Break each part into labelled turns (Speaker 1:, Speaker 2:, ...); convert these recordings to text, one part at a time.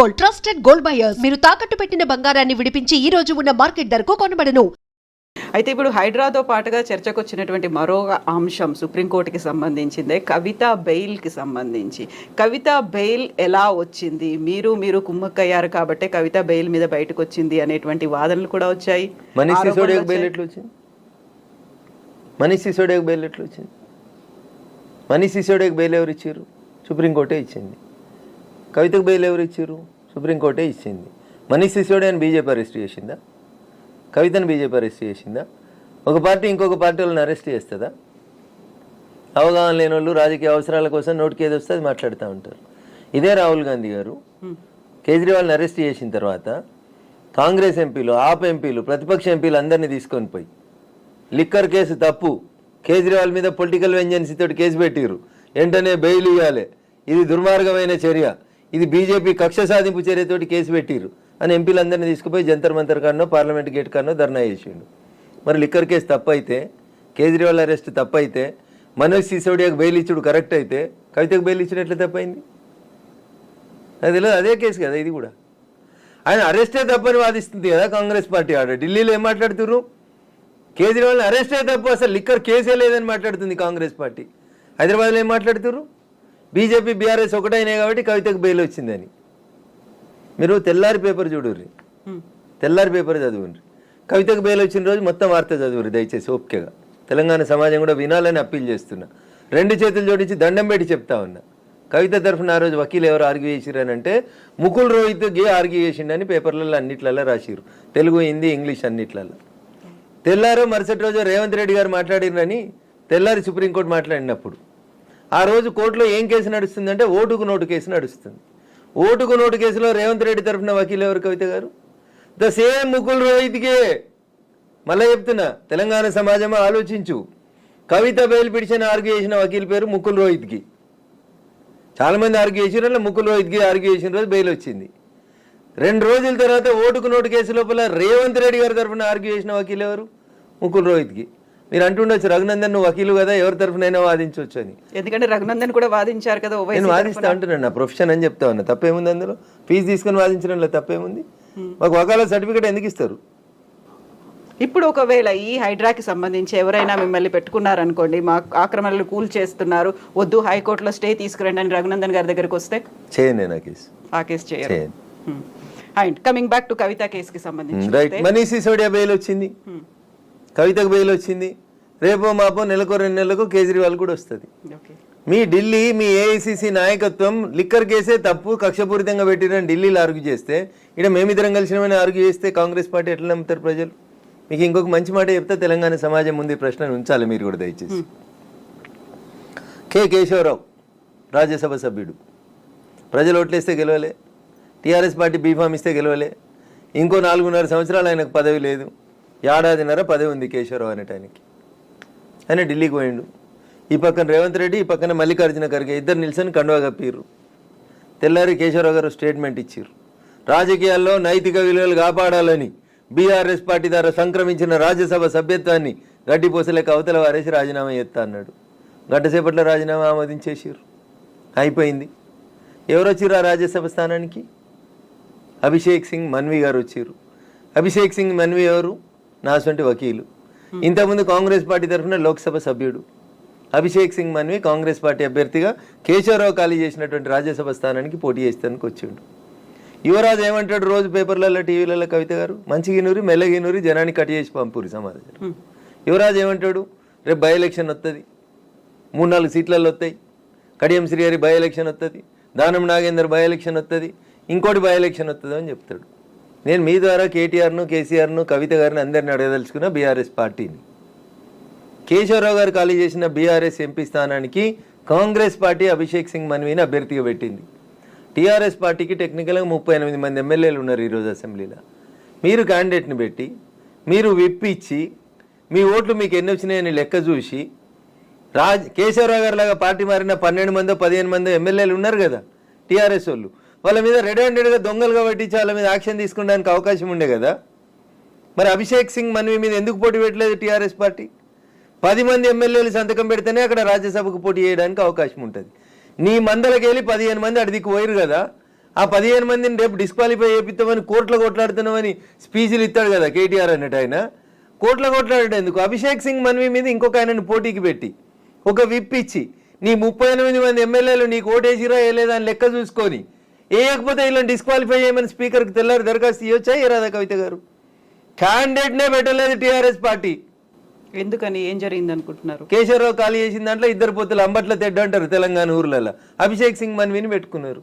Speaker 1: Gold trusted gold buyers. మీరు తాకట్టు పెట్టిన బంగారాన్ని విడిపించి ఈ రోజు ఉన్న మార్కెట్ ధరకు కొనబడను.
Speaker 2: అయితే ఇప్పుడు హైడ్రాతో పాటుగా చర్చకు వచ్చినటువంటి మరో అంశం సుప్రీంకోర్టుకి సంబంధించిందే కవిత బెయిల్కి సంబంధించి. కవిత బెయిల్ ఎలా వచ్చింది? మీరు మీరు కుమ్మక్కయ్యారు కాబట్టే కవిత బెయిల్ మీద బయటకు వచ్చింది అనేటువంటి వాదనలు కూడా వచ్చాయి.
Speaker 3: మనీష్ సిసోడియాకు బెయిల్. ఎట్లా వచ్చింది మనీష్ సిసోడియాకు బెయిల్ ఎట్లా వచ్చింది మనీష్ సిసోడియాకు బెయిల్ ఎవరు ఇచ్చారు సుప్రీంకోర్టే ఇచ్చింది. కవితకు బెయిల్ ఎవరు ఇచ్చారు? సుప్రీంకోర్టే ఇచ్చింది. మనీష్ సిసోడియాని బీజేపీ అరెస్ట్ చేసిందా? కవితను బీజేపీ అరెస్ట్ చేసిందా? ఒక పార్టీ ఇంకొక పార్టీ వాళ్ళని అరెస్ట్ చేస్తుందా? అవగాహన లేని వాళ్ళు రాజకీయ అవసరాల కోసం నోటికి ఏది వస్తే అది మాట్లాడుతూ ఉంటారు. ఇదే రాహుల్ గాంధీ గారు. కేజ్రీవాల్ని అరెస్ట్ చేసిన తర్వాత కాంగ్రెస్ ఎంపీలు ఆప్ ఎంపీలు ప్రతిపక్ష ఎంపీలు అందరినీ తీసుకొని పోయి లిక్కర్ కేసు తప్పు కేజ్రీవాల్ మీద పొలిటికల్ వెంజెన్సీ తోటి కేసు పెట్టిరు వెంటనే బెయిల్ ఇవ్వాలి ఇది దుర్మార్గమైన చర్య. ఇది బీజేపీ కక్ష సాధింపు చర్యతోటి కేసు పెట్టిరు అని ఎంపీలందరినీ తీసుకుపోయి జంతర్ మంతర్ కానో పార్లమెంట్ గేట్ కానో ధర్నా చేసిండు. మరి లిక్కర్ కేసు తప్పైతే కేజ్రీవాల్ అరెస్ట్ తప్పు అయితే మనోజ్ సిసోడియాకు బెయిల్ ఇచ్చుడు కరెక్ట్ అయితే కవితకు బెయిల్ ఇచ్చినట్లు ఎట్లా తప్పైంది? అది తెలియదు అదే కేసు కదా ఇది కూడా. ఆయన అరెస్టే తప్పని వాదిస్తుంది కదా కాంగ్రెస్ పార్టీ ఆడ. ఢిల్లీలో ఏం మాట్లాడుతున్నారు కేజ్రీవాల్ని అరెస్టే తప్పు అసలు లిక్కర్ కేసే లేదని మాట్లాడుతుంది కాంగ్రెస్ పార్టీ. హైదరాబాద్లో ఏం మాట్లాడుతున్నారు బీజేపీ బీఆర్ఎస్ ఒకటైనాయి కాబట్టి కవితకు బెయిల్ వచ్చిందని. మీరు తెల్లారి పేపర్ చూడుర్రి. తెల్లారి పేపర్ చదువుండ్రి. కవితకు బెయిల్ వచ్చిన రోజు మొత్తం వార్త చదువురు దయచేసి ఓపికగా. తెలంగాణ సమాజం కూడా వినాలని అప్పీల్ చేస్తున్నా. రెండు చేతులు జోడించి దండం పెట్టి చెప్తా ఉన్నా. కవిత తరఫున ఆ రోజు వకీలు ఎవరు ఆర్గ్యూ చేసిరని అంటే ముకుల్ రోహిత్ గే ఆర్గ్యూ చేసిండని పేపర్లలో అన్నిట్లలో రాసిరు తెలుగు హిందీ ఇంగ్లీష్ అన్నిట్లలో. తెల్లారో మరుసటి రోజు రేవంత్ రెడ్డి గారు మాట్లాడిరని తెల్లారి సుప్రీంకోర్టు మాట్లాడినప్పుడు. ఆ రోజు కోర్టులో ఏం కేసు నడుస్తుందంటే ఓటుకు నోటు కేసు నడుస్తుంది. ఓటుకు నోటు కేసులో రేవంత్ రెడ్డి తరఫున వకీలు ఎవరు కవిత గారు? ద సేమ్ ముకుల్ రోహిత్కే. మళ్ళీ చెప్తున్నా తెలంగాణ సమాజం ఆలోచించు. కవిత బెయిల్ పిటిషన్ ఆర్గ్యూ చేసిన వకీల్ పేరు ముకుల్ రోహిత్కి. చాలామంది ఆర్గ్యూ చేసిన ముకుల్ రోహిత్కి ఆర్గ్యూ చేసిన రోజు బెయిల్ వచ్చింది. రెండు రోజుల తర్వాత ఓటుకు నోటు కేసు లోపల రేవంత్ రెడ్డి గారి తరఫున ఆర్గ్యూ చేసిన వకీలు ఎవరు? ముకుల్ రోహిత్కి. మీరు అంటుండొచ్చు రఘునందన్ నువ్వు వకీలు కదా ఎవరి తరఫునైనా వాదించవచ్చు అని.
Speaker 2: ఎందుకంటే రఘునందన్ కూడా వాదించారు కదా
Speaker 3: నేను వాదిస్తా అంటున్నాను నా ప్రొఫెషన్ అని చెప్తా ఉన్నా. తప్పేముంది అందులో? ఫీజు తీసుకొని వాదించడంలో తప్పేముంది? మాకు వకాల సర్టిఫికేట్ ఎందుకు ఇస్తారు?
Speaker 2: ఇప్పుడు ఒకవేళ ఈ హైడ్రాకి సంబంధించి ఎవరైనా మిమ్మల్ని పెట్టుకున్నారనుకోండి మా ఆక్రమణలు కూల్ చేస్తున్నారు వద్దు హైకోర్టులో స్టే తీసుకురండి అని రఘునందన్ గారి దగ్గరికి వస్తే?
Speaker 3: చేయను నేను ఆ కేసు.
Speaker 2: ఆ కేసు
Speaker 3: చేయను.
Speaker 2: And coming back to Kavitha కేసుకి సంబంధించి
Speaker 3: రైట్ మనీష్ సిసోడియా బెయిల్ వచ్చింది. కవితకు బెయిల్ వచ్చింది రేపో మాపో నెలకో రెండు నెలలకు కేజ్రీవాల్ కూడా వస్తుంది. మీ ఢిల్లీ మీ ఏఐసిసి నాయకత్వం లిక్కర్ కేసే తప్పు కక్షపూరితంగా పెట్టిరని ఢిల్లీలో ఆర్గ్యూ చేస్తే ఇక్కడ మేమిద్దరం కలిసినమని ఆర్గ్యూ చేస్తే కాంగ్రెస్ పార్టీ ఎట్లా నమ్ముతారు ప్రజలు? మీకు ఇంకొక మంచి మాట చెప్తే తెలంగాణ సమాజం ముందు ఈ ప్రశ్నను ఉంచాలి మీరు కూడా దయచేసి. కె కేశవరావు రాజ్యసభ సభ్యుడు. ప్రజలు ఓట్లేస్తే గెలవలే. టీఆర్ఎస్ పార్టీ బీఫామ్ ఇస్తే గెలవలే. ఇంకో నాలుగున్నర సంవత్సరాలు ఆయనకు పదవి లేదు. ఏడాదిన్నర పదవి ఉంది కేశవరావు అనేటానికి అని ఢిల్లీకి పోయిండు. ఈ పక్కన రేవంత్ రెడ్డి ఈ పక్కన మల్లికార్జున ఖర్గే ఇద్దరు నిల్చొని కండువా కప్పిర్రు. తెల్లారి కేశవరావు గారు స్టేట్మెంట్ ఇచ్చారు రాజకీయాల్లో నైతిక విలువలు కాపాడాలని బీఆర్ఎస్ పార్టీ ద్వారా సంక్రమించిన రాజ్యసభ సభ్యత్వాన్ని గడ్డిపోసలేక అవతల వారేసి రాజీనామా చేస్తా అన్నాడు. గంటసేపట్లో రాజీనామా ఆమోదించేసారు అయిపోయింది. ఎవరు వచ్చిర్రు ఆ రాజ్యసభ స్థానానికి? అభిషేక్ సింగ్ మన్వి గారు వచ్చారు అభిషేక్ సింగ్ మన్వి ఎవరు? నాసంటి వకీలు. ఇంతకుముందు కాంగ్రెస్ పార్టీ తరఫున లోక్సభ సభ్యుడు. అభిషేక్ సింగ్ మన్వి కాంగ్రెస్ పార్టీ అభ్యర్థిగా కేశవరావు ఖాళీ చేసినటువంటి రాజ్యసభ స్థానానికి పోటీ చేస్తానికి వచ్చిండు యువరాజు ఏమంటాడు రోజు పేపర్లలో టీవీలలో కవిత గారు? మంచిగినూరి మెల్లగినూరి జనాన్ని కట్ చేసి పంపురి సమాధానం యువరాజు ఏమంటాడు? రేపు బై ఎలక్షన్ వస్తుంది మూడు నాలుగు సీట్లలో వస్తాయి కడియం శ్రీహరి బై ఎలక్షన్ వస్తుంది దానం నాగేందర్ బై ఎలక్షన్ వస్తుంది ఇంకోటి బై ఎలక్షన్ వస్తుంది అని చెప్తాడు. నేను మీ ద్వారా కేటీఆర్ను కేసీఆర్ను కవిత గారిని అందరిని అడగదలుచుకున్న బీఆర్ఎస్ పార్టీని. కేశవరావు గారు ఖాళీ చేసిన బీఆర్ఎస్ ఎంపీ స్థానానికి కాంగ్రెస్ పార్టీ అభిషేక్ సింగ్ మన్వీని అభ్యర్థిగా పెట్టింది. టీఆర్ఎస్ పార్టీకి టెక్నికల్గా ముప్పై ఎనిమిది మంది ఎమ్మెల్యేలు ఉన్నారు ఈరోజు అసెంబ్లీలో. మీరు క్యాండిడేట్ని పెట్టి మీరు విప్ ఇచ్చి మీ ఓట్లు మీకు ఎన్ని వచ్చినాయని లెక్క చూసి రాజ్ కేశవరావు గారు లాగా పార్టీ మారిన పన్నెండు మందో పదిహేను మందో ఎమ్మెల్యేలు ఉన్నారు కదా టీఆర్ఎస్ వాళ్ళు. వాళ్ళ మీద రెడ్ హ్యాండెడ్గా దొంగలుగా పట్టించి వాళ్ళ మీద యాక్షన్ తీసుకోవడానికి అవకాశం ఉండే కదా? మరి అభిషేక్ సింగ్ మన్వి మీద ఎందుకు పోటీ పెట్టలేదు టీఆర్ఎస్ పార్టీ? పది మంది ఎమ్మెల్యేలు సంతకం పెడితేనే అక్కడ రాజ్యసభకు పోటీ చేయడానికి అవకాశం ఉంటుంది. నీ మందలకి వెళ్ళి పదిహేను మంది అడిదికి పోయారు కదా? ఆ పదిహేను మందిని రేపు డిస్క్వాలిఫై చేపిస్తామని కోర్టులో కొట్లాడుతున్నామని స్పీచ్లు ఇస్తాడు కదా కేటీఆర్ అన్నట్టు ఆయన? కోట్ల కొట్లాడాడు ఎందుకు? అభిషేక్ సింగ్ మన్వి మీద ఇంకొక ఆయనను పోటీకి పెట్టి ఒక విప్ ఇచ్చి నీ ముప్పై ఎనిమిది మంది ఎమ్మెల్యేలు నీకు ఓటేసిరా వేయలేదా అని లెక్క చూసుకొని వేయకపోతే ఇలా డిస్క్వాలిఫై చేయమని స్పీకర్కి తెల్లారి దరఖాస్తు ఇవ్వచ్చా ఇరాదా కవిత గారు? క్యాండిడేట్నే పెట్టలేదు టీఆర్ఎస్ పార్టీ.
Speaker 2: ఎందుకని? ఏం జరిగింది అనుకుంటున్నారు?
Speaker 3: కేశవరావు ఖాళీ చేసిన దాంట్లో ఇద్దరు పొత్తులు అంబట్ల తెడ్డ అంటారు తెలంగాణ ఊర్లలో. అభిషేక్ సింగ్ మన్విని పెట్టుకున్నారు.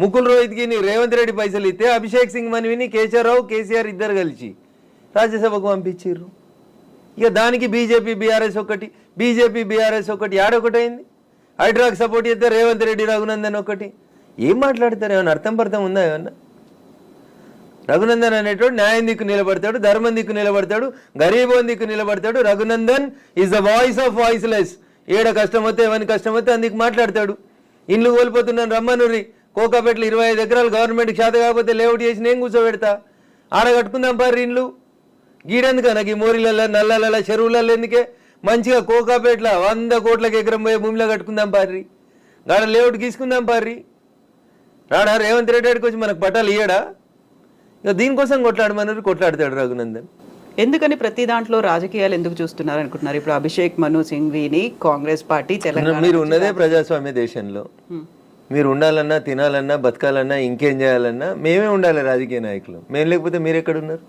Speaker 3: ముకుల్ రోహిత్కి రేవంత్ రెడ్డి పైసలు ఇస్తే అభిషేక్ సింగ్ మన్విని కేశవరావు కేసీఆర్ ఇద్దరు కలిసి రాజ్యసభకు పంపించారు ఇక దానికి బీజేపీ బీఆర్ఎస్ ఒకటి బీజేపీ బీఆర్ఎస్ ఒకటి ఆడొకటైంది హైడ్రాక్ సపోర్ట్ చేస్తే రేవంత్ రెడ్డి రఘునందన్ ఒకటి. ఏం మాట్లాడతారు? ఏమైనా అర్థం పర్థం ఉందా ఏమన్నా? రఘునందన్ అనేటోడు న్యాయం దిక్కు నిలబడతాడు ధర్మం దిక్కు నిలబడతాడు గరీబోన్ దిక్కు నిలబడతాడు. Raghunandan is the voice of voiceless ఏడ కష్టం వస్తే ఎవరి కష్టం వస్తే అందుకు మాట్లాడతాడు. ఇండ్లు కోల్పోతున్నాను రమ్మనురి కోకాపేటలు ఇరవై ఐదు ఎకరాలు గవర్నమెంట్ చేత కాకపోతే లేఅవుట్ చేసి నేను కూర్చోబెడతా. ఆడ కట్టుకుందాం పారి ఇండ్లు. గీడెందుక నాకు ఈ మోరీలలో నల్లలలో చెరువులలో ఎందుకే? మంచిగా కోకాపేటలో వంద కోట్లకి ఎకరం పోయే భూమిలో కట్టుకుందాం పారి గాడ లేఅవుట్ గీసుకుందాం పారి రాడా రేవంత్ రెడ్డి గారికి వచ్చి మనకు పట్టాలు ఇయ్యడా? ఇక దీనికోసం కొట్లాడమన్నారు కొట్లాడతాడు రఘునందన్.
Speaker 2: ఎందుకని ప్రతి దాంట్లో రాజకీయాలు ఎందుకు చూస్తున్నారు అనుకుంటున్నారు ఇప్పుడు అభిషేక్ మను సింఘ్విని కాంగ్రెస్ పార్టీ తెలంగాణ
Speaker 3: మీరు ఉన్నదే ప్రజాస్వామ్య దేశంలో. మీరు ఉండాలన్నా తినాలన్నా బతకాలన్నా ఇంకేం చేయాలన్నా మేమే ఉండాలి రాజకీయ నాయకులు. మేము లేకపోతే మీరు ఎక్కడ ఉన్నారు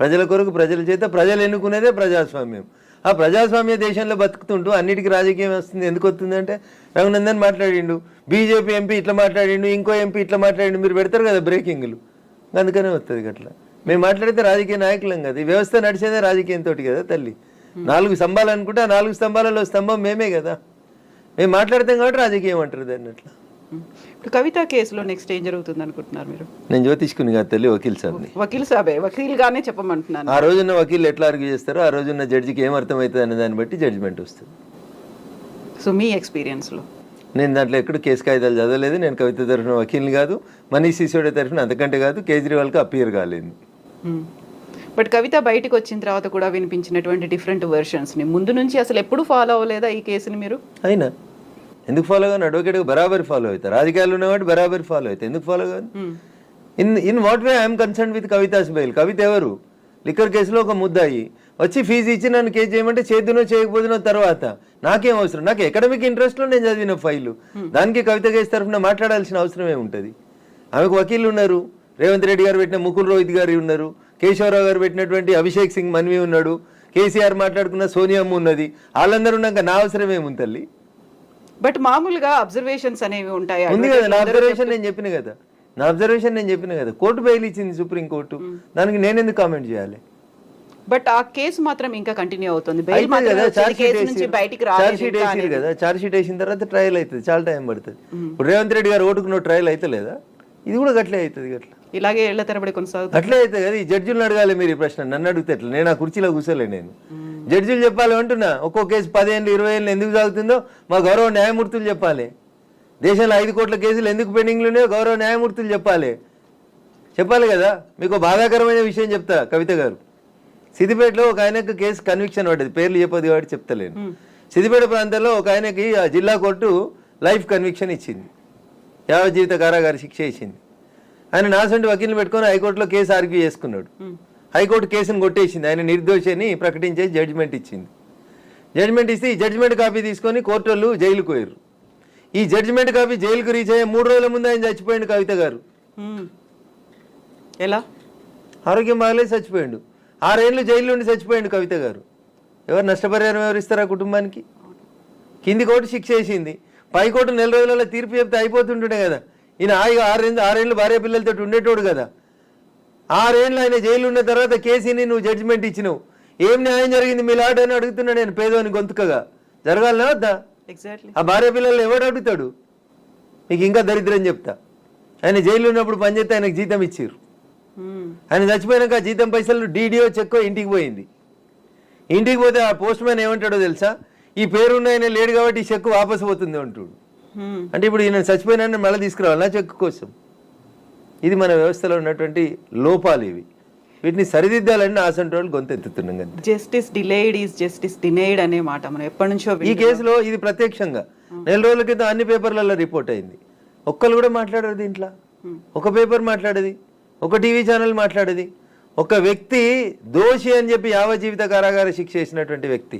Speaker 3: ప్రజల కొరకు ప్రజల చేత ప్రజలు ఎన్నుకునేదే ప్రజాస్వామ్యం. ఆ ప్రజాస్వామ్య దేశంలో బతుకుతుంటూ అన్నిటికీ రాజకీయం వస్తుంది. ఎందుకు వస్తుంది అంటే రఘునందన్ మాట్లాడిండు బీజేపీ ఎంపీ ఇట్లా మాట్లాడిండు ఇంకో ఎంపీ ఇట్లా మాట్లాడిండు మీరు పెడతారు కదా బ్రేకింగ్లు. అందుకనే వస్తుంది అట్లా మేము మాట్లాడితే రాజకీయ నాయకులం కదా. ఈ వ్యవస్థ నడిచేదే రాజకీయంతో కదా తల్లి. నాలుగు స్తంభాలు అనుకుంటే ఆ నాలుగు స్తంభాలలో స్తంభం మేమే కదా. మేము మాట్లాడతాం కాబట్టి రాజకీయం అంటారు దాన్ని అట్లా.
Speaker 2: ఇప్పుడు కవిత కేసులో నెక్స్ట్ ఏం జరుగుతుంది అనుకుంటున్నారు మీరు?
Speaker 3: నేను జ్యోతిష్కుని కాదు తల్లి వకీల్ సార్ని.
Speaker 2: వకీల్ సాబే వకీల్ గానే చెప్పమంటున్నాను.
Speaker 3: ఆ రోజున్న వకీల్ ఎట్లా ఆర్గ్యూ చేస్తారో ఆ రోజున్న జడ్జికి ఏం అర్థమవుతుంది అనే దాన్ని బట్టి జడ్జిమెంట్ వస్తుంది.
Speaker 2: సో మీ ఎక్స్పీరియన్స్లో?
Speaker 3: నేను దాంట్లో ఎక్కడ కేసు కాగితాలు చదవలేదు నేను కవిత తరఫున వకీల్ని కాదు మనీష్ సిసోడే తరఫున అంతకంటే కాదు కేజ్రీవాల్కి అపియర్ కాలేదు.
Speaker 2: బట్ కవిత బయటకు వచ్చిన తర్వాత కూడా వినిపించినటువంటి డిఫరెంట్ వెర్షన్స్ని ముందు నుంచి అసలు ఎప్పుడు ఫాలో అవ్వలేదా ఈ కేసుని మీరు?
Speaker 3: అయినా. ఎందుకు ఫాలో కాను అడ్వకేట్గా బరాబర్ ఫాలో అవుతారు. రాజకీయాలు ఉన్నవాడు బరాబర్ ఫాలో అవుతాయి ఎందుకు ఫాలో కాదు? In in what way I'm concerned with Kavitha's bail Kavitha ఎవరు? లిక్కర్ కేసులో ఒక ముద్దాయి. వచ్చి ఫీజు ఇచ్చి నన్ను కేసు చేయమంటే చేద్దునో చేయకపోతునో తర్వాత నాకేం అవసరం? నాకు ఎకడమిక్ ఇంట్రెస్ట్లో నేను చదివిన ఫైలు దానికి కవిత కేసు తరఫున మాట్లాడాల్సిన అవసరం ఏముంటుంది? ఆమెకు వకీలు ఉన్నారు. రేవంత్ రెడ్డి గారు పెట్టిన ముకుల్ రోహిత్ గారు ఉన్నారు. కేశవరావు గారు పెట్టినటువంటి అభిషేక్ సింగ్ మన్వి ఉన్నాడు. కేసీఆర్ మాట్లాడుకున్న సోనియమ్మ ఉన్నది. వాళ్ళందరూ ఉన్నాక నా అవసరం ఏముంది తల్లి?
Speaker 2: బట్ మామూలుగా అబ్జర్వేషన్స్ అనేవి ఉంటాయి.
Speaker 3: ఉంది కదా నా అబ్జర్వేషన్ నేను చెప్పిన కదా. నా అబ్జర్వేషన్ నేను చెప్పిన కదా. కోర్టు బెయిల్ ఇచ్చింది సుప్రీం కోర్టు దానికి నేను ఎందుకు కామెంట్ చేయాలి?
Speaker 2: బట్ ఆ కేసు మాత్రం ఇంకా కంటిన్యూ అవుతుంది. Bail
Speaker 3: sheet. కదా ఛార్జ్ షీట్ వేసిన తర్వాత ట్రయల్ అవుతుంది చాలా టైం పడుతుంది. ఇప్పుడు రేవంత్ రెడ్డి గారు ఓటుకున్న ట్రయల్ అయితే లేదా ఇది కూడా గట్లే అవుతుంది గట్ల.
Speaker 2: ఇలాగే ఏళ్ళ తరబడి కొనసాగుతుంది
Speaker 3: అట్లే అవుతుంది కదా ఈ జడ్జిలను అడగాలి మీరు ఈ ప్రశ్న. నన్ను అడిగితే ఎట్లా? నేను ఆ కుర్చీలో కూర్చోలే నేను. జడ్జిలు చెప్పాలి అంటున్నా. ఒక్కో కేసు పదేళ్ళు ఇరవై ఏళ్ళు ఎందుకు సాగుతుందో మా గౌరవ న్యాయమూర్తులు చెప్పాలి. దేశంలో ఐదు కోట్ల కేసులు ఎందుకు పెండింగ్లు ఉన్నాయో గౌరవ న్యాయమూర్తులు చెప్పాలి. చెప్పాలి కదా? మీకు బాధాకరమైన విషయం చెప్తా కవిత గారు. సిద్దిపేటలో ఒక ఆయనకు కేసు కన్విక్షన్ పడ్డది. పేర్లు చెప్పదు కాబట్టి చెప్తలేను. సిద్దిపేట ప్రాంతంలో ఒక ఆయనకి ఆ జిల్లా కోర్టు లైఫ్ కన్విక్షన్ ఇచ్చింది. యావ జీవిత కారాగారి శిక్ష ఇచ్చింది. ఆయన నాసంటి వకీల్ని పెట్టుకొని హైకోర్టులో కేసు ఆర్గ్యూ చేసుకున్నాడు. హైకోర్టు కేసును కొట్టేసింది. ఆయన నిర్దోషి అని ప్రకటించేసి జడ్జిమెంట్ ఇచ్చింది. జడ్జిమెంట్ ఇస్తే ఈ జడ్జిమెంట్ కాపీ తీసుకొని కోర్టు వాళ్ళు జైలుకు పోయారు ఈ జడ్జిమెంట్ కాపీ జైలుకు రీచ్ అయ్యే మూడు రోజుల ముందు ఆయన చచ్చిపోయిండు కవిత గారు.
Speaker 2: ఎలా?
Speaker 3: ఆరోగ్యం బాగాలేదు చచ్చిపోయిండు. ఆరేళ్ళు జైలు నుండి చచ్చిపోయిండు కవిత గారు. ఎవరు నష్టపరిహారం ఎవరు ఇస్తారా కుటుంబానికి? కింది కోర్టు శిక్ష వేసింది. పై కోర్టు నెల రోజులలో తీర్పు చెప్తే అయిపోతుంటుండే కదా. ఈయన హాయిగా ఆరేళ్ళు ఆరేళ్ళు భార్య పిల్లలతో ఉండేటోడు కదా. ఆరేళ్ళు ఆయన జైలు ఉన్న తర్వాత కేసీని నువ్వు జడ్జిమెంట్ ఇచ్చినావు. ఏం న్యాయం జరిగింది మీ లాట్ అని అడుగుతున్నా నేను పేదోని గొంతుకగా. జరగాలనా వద్దా?
Speaker 2: ఎగ్జాక్ట్లీ
Speaker 3: ఆ భార్య పిల్లలు ఎవడు అడుగుతాడు? మీకు ఇంకా దరిద్రం చెప్తా. ఆయన జైలు ఉన్నప్పుడు పనిచేస్తే ఆయనకు జీతం ఇచ్చారు ఆయన చచ్చిపోయినాక జీతం పైసలు డీడీఓ చెక్కో ఇంటికి పోయింది. ఇంటికి పోతే ఆ పోస్ట్ మ్యాన్ ఏమంటాడో తెలుసా? ఈ పేరు ఉన్న ఆయన లేడు కాబట్టి ఈ చెక్కు వాపసు పోతుంది అంటాడు. అంటే ఇప్పుడు ఈయన చచ్చిపోయినా మళ్ళీ తీసుకురావాలి నా చెక్కు కోసం? ఇది మన వ్యవస్థలో ఉన్నటువంటి లోపాలు ఇవి. వీటిని సరిదిద్దాలని ఆసంటి వాళ్ళు గొంతెత్తుతున్నాం కదా
Speaker 2: justice delayed is justice denied అనే మాట మనం ఎప్పటి నుంచో
Speaker 3: ఈ. కేసులో ఇది ప్రత్యక్షంగా. నెల రోజుల క్రితం అన్ని పేపర్లలో రిపోర్ట్ అయింది. ఒక్కరు కూడా మాట్లాడారు దీంట్లో. ఒక పేపర్ మాట్లాడేది ఒక టీవీ ఛానల్ మాట్లాడేది ఒక వ్యక్తి దోషి అని చెప్పి యావజీవిత కారాగార శిక్ష చేసినటువంటి వ్యక్తి.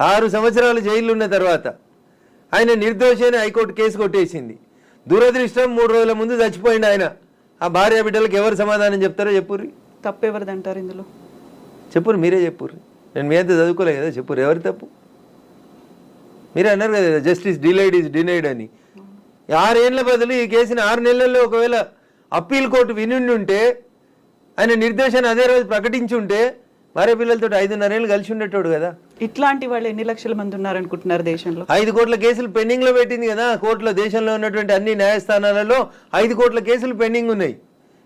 Speaker 3: ఆరు సంవత్సరాలు జైలు ఉన్న తర్వాత ఆయన నిర్దోషి అని హైకోర్టు కేసు కొట్టేసింది. దురదృష్టం మూడు రోజుల ముందు చచ్చిపోయింది ఆయన. ఆ భార్య బిడ్డలకు ఎవరు సమాధానం చెప్తారో చెప్పుర్రి?
Speaker 2: తప్పు ఎవరిది అంటారు ఇందులో?
Speaker 3: చెప్పురు మీరే చెప్పుర్రి. నేను మీ అంత చదువుకోలే కదా చెప్పురు ఎవరి తప్పు? మీరే అన్నారు కదా జస్టిస్ డిలైడ్ ఈజ్ డినైడ్ అని. ఆరేళ్ళ బదులు ఈ కేసుని ఆరు నెలల్లో ఒకవేళ అప్పీల్ కోర్టు వినుండి ఉంటే ఆయన నిర్దేశాన్ని అదే రోజు ప్రకటించి ఉంటే భార్య పిల్లలతో ఐదున్నరేళ్ళు కలిసి ఉండేటోడు కదా.
Speaker 2: ఇట్లాంటి వాళ్ళు ఎన్ని లక్షల మంది ఉన్నారనుకుంటున్నారు దేశంలో?
Speaker 3: ఐదు కోట్ల కేసులు పెండింగ్లో పెట్టింది కదా. కోర్టులో దేశంలో ఉన్నటువంటి అన్ని న్యాయస్థానాలలో ఐదు కోట్ల కేసులు పెండింగ్ ఉన్నాయి.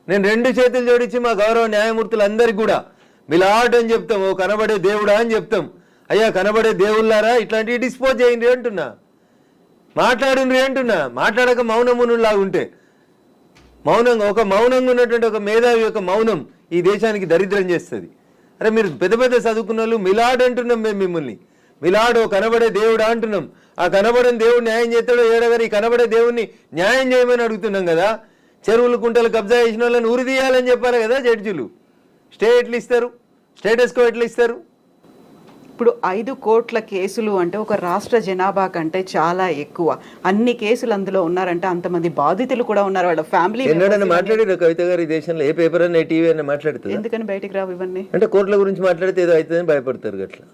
Speaker 3: నేను రెండు చేతులు జోడించి మా గౌరవ న్యాయమూర్తులందరికీ కూడా మిలాట్ అని చెప్తాం. ఓ కనబడే దేవుడా అని చెప్తాం. అయ్యా కనబడే దేవుళ్ళారా? ఇట్లాంటివి డిస్పోజ్ చేయండి అంటున్నా. మాట్లాడిండ్రి అంటున్నా. మాట్లాడక మౌనమునులాగా ఉంటే. మౌనంగా ఒక మౌనంగా ఉన్నటువంటి ఒక మేధావి యొక్క మౌనం ఈ దేశానికి దరిద్రం చేస్తుంది. అరే మీరు పెద్ద పెద్ద చదువుకున్న వాళ్ళు మిలాడ్ అంటున్నాం మేము మిమ్మల్ని. మిలాడో కనబడే దేవుడా అంటున్నాం. ఆ కనబడని దేవుడు న్యాయం చేస్తాడో ఏడగారు ఈ కనబడే దేవుడిని న్యాయం చేయమని అడుగుతున్నాం కదా. చెరువులు కుంటలు కబ్జా చేసిన వాళ్ళని ఉరి తీయాలని చెప్పారు కదా జడ్జిలు. స్టే ఎట్లు ఇస్తారు స్టేటస్కో ఎట్లా ఇస్తారు.
Speaker 2: ఇప్పుడు ఐదు కోట్ల కేసులు అంటే ఒక రాష్ట్ర జనాభా కంటే చాలా ఎక్కువ. అన్ని కేసులు అందులో ఉన్నారంటే అంతమంది బాధితులు కూడా ఉన్నారు. వాళ్ళ ఫ్యామిలీ
Speaker 3: మాట్లాడారు కవిత గారు ఈ దేశంలో? ఏ పేపర్ అన్న టీవీ అన్న మాట్లాడుతుంది?
Speaker 2: ఎందుకని బయటికి రావు ఇవన్నీ?
Speaker 3: అంటే కోర్టుల గురించి మాట్లాడితే ఏదో అవుతుందని భయపడతారు గట్లా.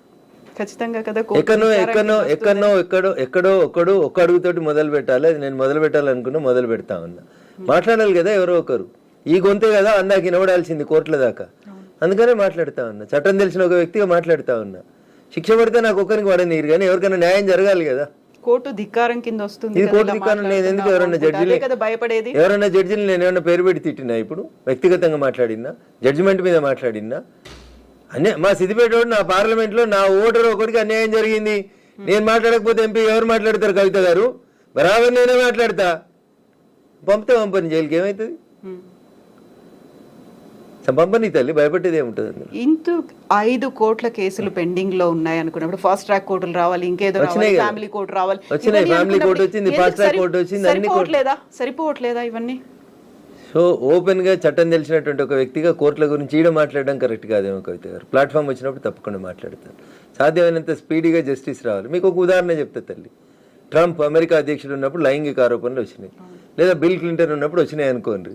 Speaker 2: ఖచ్చితంగా కదా
Speaker 3: ఎక్కడో ఎక్కడో. ఎక్కడో ఎక్కడో ఎక్కడో ఒక్కడు ఒక్క అడుగుతోటి మొదలు పెట్టాలి. అది నేను మొదలు పెట్టాలనుకున్నా మొదలు పెడతా ఉన్నా. మాట్లాడాలి కదా ఎవరో ఒకరు. ఈ గొంతే కదా అందాక వినబడాల్సింది కోర్టుల దాకా. అందుకనే మాట్లాడుతా ఉన్నా. చట్టం తెలిసిన ఒక వ్యక్తిగా మాట్లాడుతా ఉన్నా. శిక్ష పడితే నాకు ఒక్కరికి పడనీరు కానీ ఎవరికైనా న్యాయం జరగాలి కదా.
Speaker 2: కోర్టు ధిక్కారం కింద వస్తుంది
Speaker 3: ఇది కోర్టు ధిక్కారం నేను ఎందుకు
Speaker 2: అనుకుంటే.
Speaker 3: జడ్జిని
Speaker 2: భయపడేది.
Speaker 3: ఎవరన్నా జడ్జిని నేను ఏమన్నా పేరు పెట్టి తిట్టినా ఇప్పుడు? వ్యక్తిగతంగా మాట్లాడినా జడ్జిమెంట్ మీద మాట్లాడినా అన్య మా సిద్దిపేట వాడు నా పార్లమెంట్లో నా ఓటర్ ఒకటికి అన్యాయం జరిగింది. నేను మాట్లాడకపోతే ఎంపీ ఎవరు మాట్లాడతారు కవిత గారు? బరాబర్ నేనే మాట్లాడతా. పంపితే పంపని జైలుకి ఏమవుతుంది. పంపని తల్లి భయపెట్టేది ఏముంటుంది
Speaker 2: ఇంత ఐదు కోట్ల కేసులు పెండింగ్లో ఉన్నాయి అనుకున్నప్పుడు ఫాస్ట్ ట్రాక్ కోర్టులు రావాలి ఇంకేదో. ఫ్యామిలీ కోర్టు రావాలి.
Speaker 3: వచ్చినాయి, court
Speaker 2: అనుకున్నప్పుడు
Speaker 3: వచ్చింది, track
Speaker 2: సరి-
Speaker 3: court వచ్చింది, అన్ని court-
Speaker 2: సరిపోవట్లేదా? సరిపోవట్లేదా ఇవన్నీ?
Speaker 3: సో ఓపెన్గా చట్టం తెలిసినటువంటి ఒక వ్యక్తిగా కోర్టుల గురించి ఈడ మాట్లాడడం కరెక్ట్ కాదేమో కవిత గారు. ప్లాట్ఫామ్ వచ్చినప్పుడు తప్పకుండా మాట్లాడతాను సాధ్యమైనంత స్పీడీగా జస్టిస్ రావాలి. మీకు ఒక ఉదాహరణ చెప్తా తల్లి. ట్రంప్ అమెరికా అధ్యక్షుడు ఉన్నప్పుడు లైంగిక ఆరోపణలు వచ్చినాయి. లేదా బిల్ క్లింటన్ ఉన్నప్పుడు వచ్చినాయి అనుకోండి.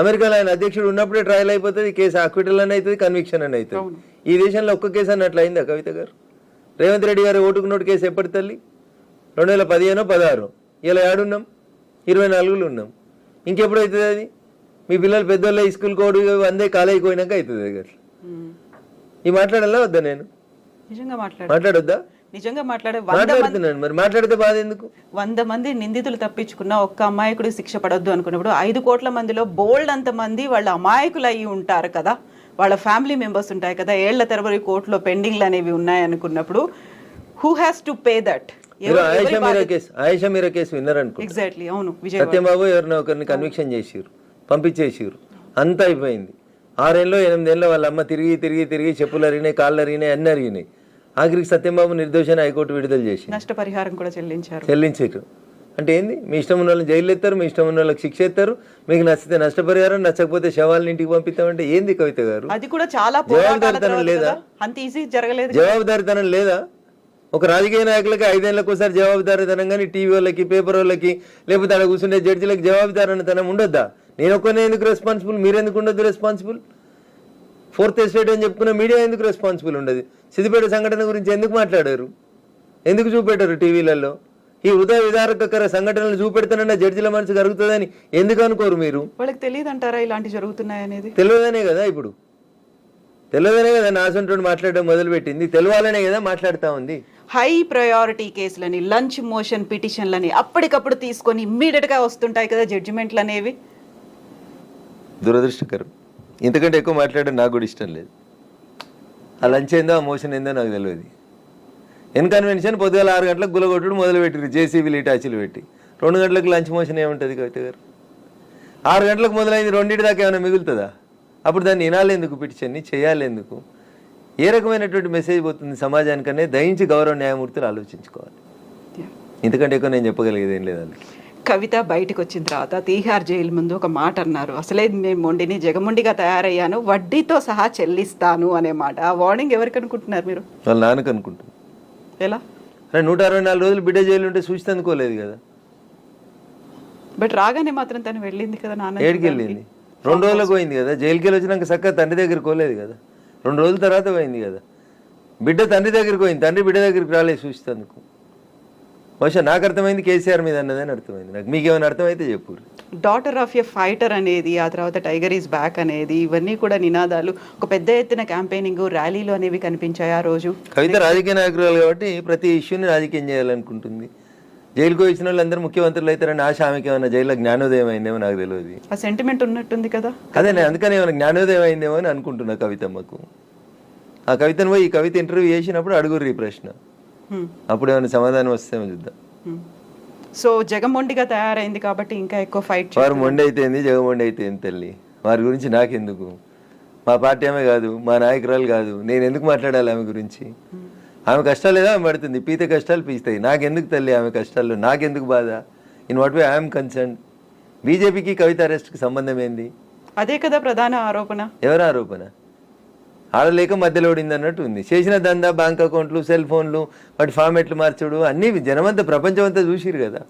Speaker 3: అమెరికాలో ఆయన అధ్యక్షుడు ఉన్నప్పుడే ట్రయల్ అయిపోతుంది కేసు అక్విటల్ అని అవుతుంది కన్విక్షన్ అని అవుతుంది. ఈ దేశంలో ఒక్క కేసు అన్నట్లు అయిందా కవిత గారు? రేవంత్ రెడ్డి గారు ఓటుకు నోటు కేసు ఎప్పటి తల్లి? రెండు వేల పదిహేనో పదహారు. ఇలా ఏడున్నాం? ఇరవై నాలుగులో ఉన్నాం. ఇంకెప్పుడు అవుతుంది అది? మీ పిల్లలు పెద్దోళ్ళ స్కూల్ కోడ్ అందే కాలేజీకి పోయినాక అవుతుంది అట్లా. ఈ మాట్లాడాలా వద్దా నేను? మాట్లాడొద్దా?
Speaker 2: నిజంగా మాట్లాడే
Speaker 3: మాట్లాడుతున్నాను. మరి మాట్లాడితే బాధ ఎందుకు?
Speaker 2: వంద మంది నిందితులు తప్పించుకున్న ఒక్క అమాయకుడు శిక్ష పడొద్దు అనుకున్నప్పుడు ఐదు కోట్ల మందిలో బోల్డ్ అంత మంది వాళ్ళ అమాయకులు అయి ఉంటారు కదా. వాళ్ళ ఫ్యామిలీ మెంబర్స్ ఉంటాయి కదా. ఏళ్ళ తరబడి కోర్టులో పెండింగ్లు అనేవి ఉన్నాయి అనుకున్నప్పుడు who has to pay that?
Speaker 3: మీరు ఆయేషా మీరా కేసు ఆయేషా మీరా కేసు విన్నారనుకో.
Speaker 2: ఎగ్జాక్ట్లీ అవును. విజయవాడ.
Speaker 3: సత్యబాబు ఎవరినో ఒకరిని కన్విక్షన్ చేసిరు పంపించేసిరు అంతా అయిపోయింది. ఆరేళ్ళు ఎనిమిదేళ్ళు వాళ్ళ అమ్మ తిరిగి తిరిగి తిరిగి చెప్పులు అరిగినాయి కాళ్ళు అరిగినాయి అన్ని అరిగినాయి. ఆఖరికి సత్యంబాబు నిర్దోషాన్ని హైకోర్టు విడుదల చేసి
Speaker 2: నష్టపరిహారం కూడా చెల్లించారు.
Speaker 3: చెల్లించారు. అంటే ఏంది? మీ ఇష్టం ఉన్న వాళ్ళని జైలు ఎత్తారు మీ ఇష్టం ఉన్న వాళ్ళకి శిక్ష ఎత్తారు మీకు నచ్చితే నష్టపరిహారం నచ్చకపోతే శవాలను ఇంటికి పంపిస్తామంటే ఏంది కవిత గారు?
Speaker 2: అది కూడా చాలా
Speaker 3: జవాబుదారితనం లేదా?
Speaker 2: అంత ఈజీ జరగలేదు
Speaker 3: జవాబుదారితనం లేదా? ఒక రాజకీయ నాయకులకి ఐదేళ్ళకు ఒకసారి జవాబుదారితనం కానీ టీవీ వాళ్ళకి పేపర్ వాళ్ళకి లేకపోతే అక్కడ కూర్చుండే జడ్జిలకు జవాబుదారితనం ఉండొద్దా? నేను ఒక్కనే ఎందుకు రెస్పాన్సిబుల్ మీరు ఎందుకు ఉండొద్దు రెస్పాన్సిబుల్ ఫోర్త్ ఎస్టేట్ అని చెప్పుకున్న మీడియా ఎందుకు రెస్పాన్సిబుల్ ఉండదు? సిద్దిపేట సంఘటన గురించి ఎందుకు మాట్లాడారు? ఎందుకు చూపెట్టారు టీవీలలో? ఈ హృదయ విదారకర సంఘటనలు చూపెడతానన్న జడ్జిల మనసు కరుగుతుందని ఎందుకు అనుకోరు మీరు?
Speaker 2: వాళ్ళకి తెలియదు అంటారా ఇలాంటి జరుగుతున్నాయి అనేది
Speaker 3: తెలియదనే కదా ఇప్పుడు? తెలియదనే కదా నా సొంత మాట్లాడడం మొదలుపెట్టింది. తెలియాలనే కదా మాట్లాడుతా ఉంది.
Speaker 2: హై ప్రయారిటీ కేసులని లంచ్ మోషన్ పిటిషన్లని అప్పటికప్పుడు తీసుకొని ఇమ్మీడియట్గా వస్తుంటాయి కదా జడ్జిమెంట్లు అనేవి
Speaker 3: దురదృష్టకరం. ఇంతకంటే ఎక్కువ మాట్లాడడం నాకు కూడా ఇష్టం లేదు. ఆ లంచ్ ఏందో ఆ మోషన్ ఏందో నాకు తెలియదు ఇన్కన్వెన్షన్ పొద్దుగాల ఆరు గంటలకు గులగొట్టుడు మొదలు పెట్టిరు జేసీబీలు ఇటాచీలు పెట్టి. రెండు గంటలకు లంచ్ మోషన్ ఏముంటుంది కవిత గారు? ఆరు గంటలకు మొదలైంది రెండింటి దాకా ఏమైనా మిగులుతుందా? అప్పుడు దాన్ని వినాలేందుకు పిటిషన్ని చేయాలేందుకు? ఏ రకమైనటువంటి మెసేజ్ పోతుంది సమాజానికనే? దయించి గౌరవ న్యాయమూర్తులు ఆలోచించుకోవాలి. ఇంతకంటే ఎక్కువ నేను చెప్పగలిగేది ఏం లేదు వాళ్ళకి.
Speaker 2: కవిత బయటకు వచ్చిన తర్వాత తీహార్ జైలు ముందు ఒక మాట అన్నారు. అసలే మేము మొండిని జగమొండిగా తయారయ్యాను వడ్డీతో సహా చెల్లిస్తాను అనే మాట. ఆ వార్నింగ్ ఎవరికి అనుకుంటున్నారు మీరు?
Speaker 3: వాళ్ళ నాన్నకు అనుకుంటుంది
Speaker 2: ఎలా?
Speaker 3: అరే నూట అరవై నాలుగు రోజులు బిడ్డ జైలు ఉంటే సూచిత అందుకోలేదు కదా.
Speaker 2: బట్ రాగానే మాత్రం తను వెళ్ళింది కదా నాన్న
Speaker 3: ఏడికి వెళ్ళింది? రెండు రోజులకు పోయింది కదా. జైలుకి వెళ్ళి వచ్చినాక చక్కగా తండ్రి దగ్గరికి పోలేదు కదా. రెండు రోజుల తర్వాత పోయింది కదా. బిడ్డ తండ్రి దగ్గరికి పోయింది. తండ్రి బిడ్డ దగ్గరికి రాలేదు సూచితందుకు. బహుశా నాకు అర్థమైంది కేసీఆర్ మీద అన్నదని అర్థమైంది. నాకు మీకేమైనా అర్థమైతే చెప్పు.
Speaker 2: డాటర్ ఆఫ్ ఎ ఫైటర్ అనేది ఆ తర్వాత టైగర్ ఈజ్ బ్యాక్ అనేది ఇవన్నీ కూడా నినాదాలు. ఒక పెద్ద ఎత్తున క్యాంపెయినింగ్ ర్యాలీలు అనేవి కనిపించాయి ఆ రోజు.
Speaker 3: కవిత రాజకీయ నాయకురాలు కాబట్టి ప్రతి ఇష్యూని రాజకీయం చేయాలనుకుంటుంది. జైలుకు వచ్చిన వాళ్ళందరూ ముఖ్యమంత్రులు అవుతారని ఆశ ఆమెకి ఏమైనా జైల్లో జ్ఞానోదయం అయిందేమో నాకు తెలియదు
Speaker 2: ఆ సెంటిమెంట్ ఉన్నట్టుంది కదా?
Speaker 3: అదే నేను అందుకని ఏమైనా జ్ఞానోదయం అయిందేమో అని అనుకుంటున్నా కవితమ్మకు. ఆ కవితను పోయి ఈ కవిత ఇంటర్వ్యూ చేసినప్పుడు అడుగుర్రి ఈ ప్రశ్న. అప్పుడు ఏమైనా సమాధానం వస్తేమో చూద్దాం.
Speaker 2: సో జగమొండిగా తయారైంది కాబట్టి ఇంకా ఎక్కువ ఫైట్
Speaker 3: వారు మొండి అయితేంది జగమొండి అయితేంది తల్లి? వారి గురించి నాకెందుకు? మా పార్టీ ఆమె కాదు మా నాయకురాలు కాదు. నేను ఎందుకు మాట్లాడాలి ఆమె గురించి? ఆమె కష్టాలు ఏదో ఆమె పడుతుంది. పీత కష్టాలు పీస్తాయి. నాకెందుకు తల్లి ఆమె కష్టాల్లో? నాకెందుకు బాధ? In what way I'm concerned బీజేపీకి కవిత అరెస్ట్కి సంబంధం ఏంది?
Speaker 2: అదే కదా ప్రధాన ఆరోపణ.
Speaker 3: ఎవరు ఆరోపణ? ఆడలేక మధ్యలో ఓడింది అన్నట్టు ఉంది. చేసిన దందా బ్యాంక్ అకౌంట్లు సెల్ ఫోన్లు వాటి ఫార్మెట్లు మార్చుడు అన్నీ జనమంతా ప్రపంచం అంతా చూసిరు కదా.